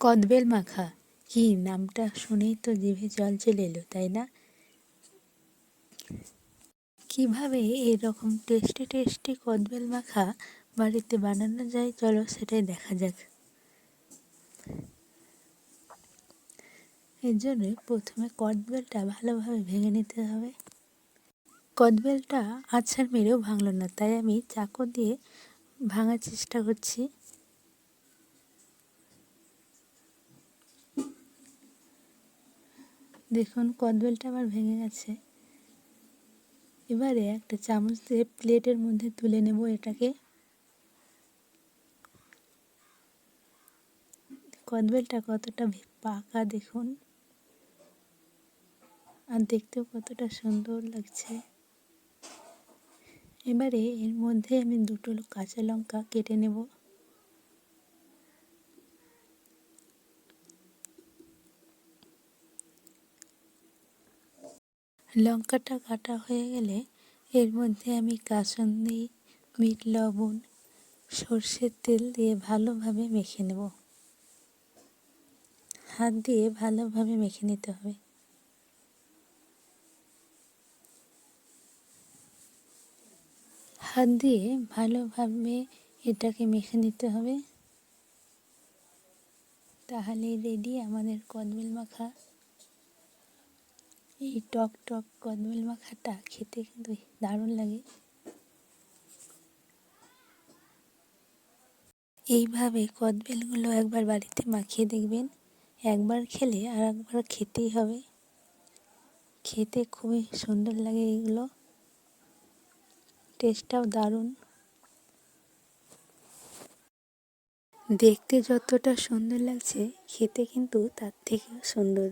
কদবেল মাখা। কি, নামটা শুনেই তো জিভে জল চলে এলো, তাই না? কীভাবে এরকম টেস্টি টেস্টি কদবেল মাখা বাড়িতে বানানো যায়? চলো সেটাই দেখা যাক। এর জন্য প্রথমে কদবেলটা ভালোভাবে ভেঙে নিতে হবে। কদবেলটা আছাড় মেরেও ভাঙলো না, তাই আমি চাকু দিয়ে ভাঙার চেষ্টা করছি। দেখুন, কদবেলটা আবার ভেঙে গেছে। এবারে একটা চামচ দিয়ে প্লেটের মধ্যে তুলে নেব এটাকে। কদবেলটা কতটা পাকা দেখুন। আর দেখতেও কতটা সুন্দর লাগছে। এবারে এর মধ্যে আমি দুটো কাঁচা লঙ্কা কেটে নেব। লঙ্কাটা কাটা হয়ে গেলে এর মধ্যে আমি কাসন্দি, মিট লবণ, সর্ষের তেল দিয়ে ভালোভাবে মেখে নেব। হাত দিয়ে ভালোভাবে মেখে নিতে হবে। হাত দিয়ে ভালোভাবে এটাকে মেখে নিতে হবে। তাহলে রেডি আমাদের কদবেল মাখা। এই টক টক কদবেল মাখাটা খেতে কিন্তু দারুণ লাগে। এইভাবে কদবেলগুলো একবার বাড়িতে মাখিয়ে দেখবেন, একবার খেলে আর একবার খেতেই হবে। খেতে খুবই সুন্দর লাগে এগুলো। টেস্টটাও দারুণ। দেখতে যতটা সুন্দর লাগছে, খেতে কিন্তু তার থেকেও সুন্দর।